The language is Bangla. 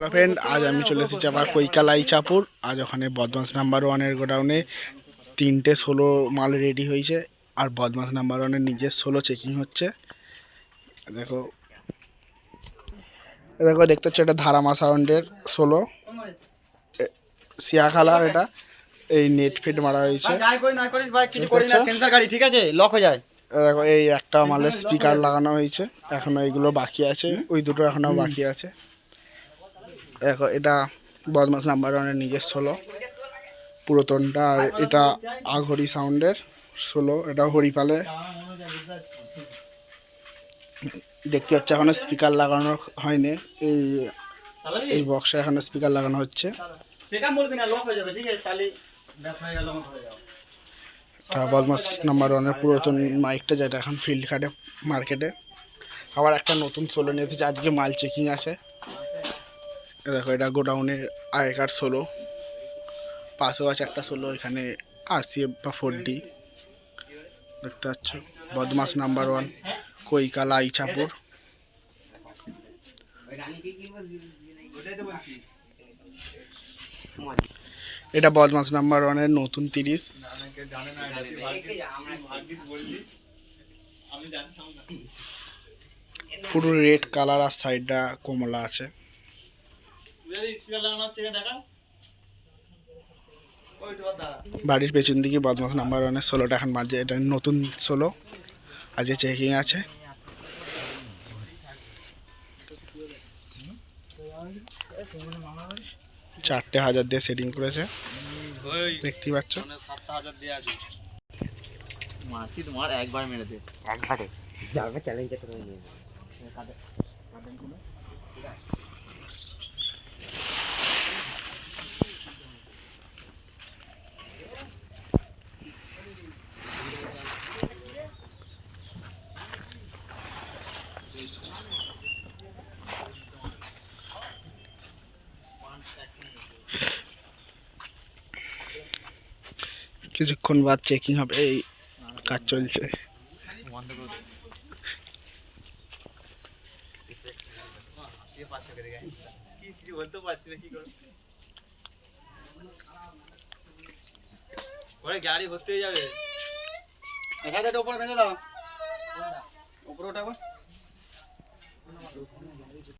ফ্রেন্ড আজ আমি চলে এসেছি আবার কৈকালাই চাপুর। আজ ওখানে বদমাস নাম্বার ওয়ানের গোডাউনে তিনটে ষোলো মাল রেডি হয়েছে আর বদমাস নাম্বার ওয়ানের নিজের ষোলো চেকিং হচ্ছে। দেখো। দেখো দেখতে হচ্ছে এটা ধারামা সাউন্ডের ষোলো। সিয়া কালার এটা। এই নেট ফিট মারা হয়েছে। ঠিক আছে? লক হয়ে যায়। দেখো এই একটা মালের স্পিকার লাগানো হয়েছে। এখনও এইগুলো বাকি আছে। ওই দুটো এখনও বাকি আছে। এটা বদমাস নাম্বার ওয়ানের নিজের ষোলো পুরাতনটা আর এটা আঘড়ি সাউন্ডের ষোলো এটা হরিপালে। দেখতে পাচ্ছি এখনও স্পিকার লাগানো হয়নি। এই এই বক্সে এখনও স্পিকার লাগানো হচ্ছে। বদমাস নাম্বার ওয়ানের পুরাতন মাইকটা যেটা এখন ফিল্ড কাটে মার্কেটে আবার একটা নতুন সোলো নিয়েছে আজকে মাল চেকিং আছে। দেখো, এটা গোডাউনের আগেকার সোলো পাশেও আছে একটা সোলো এখানে আর সি এফ বা ফোর ডি দেখতে পাচ্ছ, বদমাস নাম্বার ওয়ান কৈকালা ইছাপুর এটা বদমাস নাম্বার ওয়ানের নতুন তিরিশ। পুরো রেড কালার আর সাইডটা কমলা আছে স্পিকার লাগানো হচ্ছে দেখা ওই তো দাঁড়া বাড়ির পেছন দিকে বদমাস নাম্বার ওয়ানের ষোলোটা এখন বাজে। এটা নতুন ষোলো আজকে চেকিং আছে। চারটে হাজার দিয়ে সেটিং করেছে। দেখতেই পাচ্ছ। মারছি তোমার একবার মেরে দে। একবারে। যাবে চ্যালেঞ্জটা করে নিয়ে। কিছুক্ষণ বাদ চেকিং হবে এই কাজ চলছে বন্ধ করে দে কি কিছু বলতে পারছি না কি করবো ওরে গাড়ি ভর্তি হয়ে যাবে এক হাজারটা উপরে বেঁধে দাও উপরে ওটা